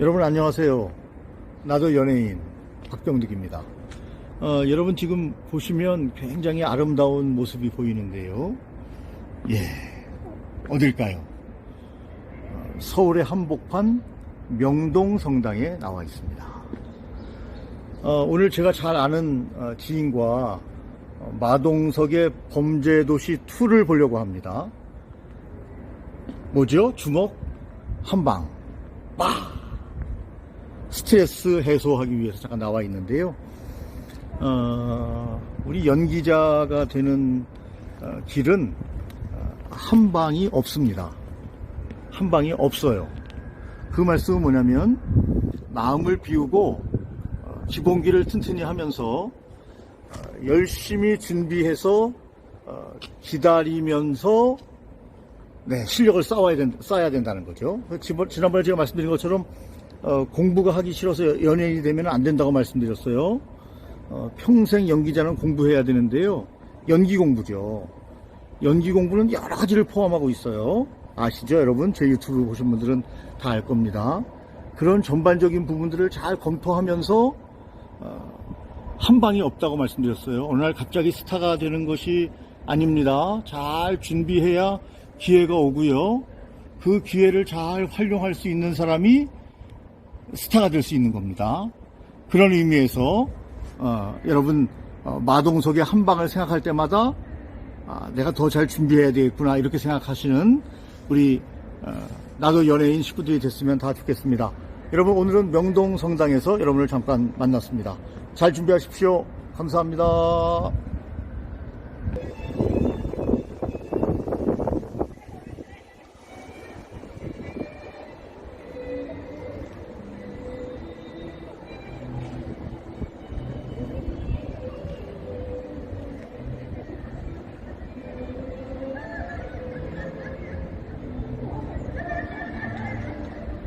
여러분 안녕하세요. 나도 연예인 박병득입니다. 어, 여러분 지금 보시면 굉장히 아름다운 모습이 보이는데요. 예, 어딜까요? 어, 서울의 한복판 명동 성당에 나와 있습니다. 어, 오늘 제가 잘 아는 어, 지인과 어, 마동석의 범죄도시 2를 보려고 합니다. 뭐죠? 주먹 한 방 빡 스트레스 해소하기 위해서 잠깐 나와 있는데요. 어, 우리 연기자가 되는 어, 길은 어, 한 방이 없습니다. 한 방이 없어요. 그 말씀은 뭐냐면 마음을 비우고 어, 기본기를 튼튼히 하면서 어, 열심히 준비해서 어, 기다리면서 네, 실력을 쌓아야, 된, 쌓아야 된다는 거죠. 지난번에 제가 말씀드린 것처럼 어, 공부가 하기 싫어서 연예인이 되면 안 된다고 말씀드렸어요. 어, 평생 연기자는 공부해야 되는데요. 연기 공부죠. 연기 공부는 여러 가지를 포함하고 있어요. 아시죠? 여러분? 제 유튜브 보신 분들은 다 알 겁니다. 그런 전반적인 부분들을 잘 검토하면서 어, 한 방이 없다고 말씀드렸어요. 어느 날 갑자기 스타가 되는 것이 아닙니다. 잘 준비해야 기회가 오고요. 그 기회를 잘 활용할 수 있는 사람이 스타가 될 수 있는 겁니다. 그런 의미에서 어, 여러분 어, 마동석의 한 방을 생각할 때마다 아, 내가 더 잘 준비해야 되겠구나 이렇게 생각하시는 우리 어, 나도 연예인 식구들이 됐으면 다 좋겠습니다. 여러분 오늘은 명동 성당에서 여러분을 잠깐 만났습니다. 잘 준비하십시오. 감사합니다.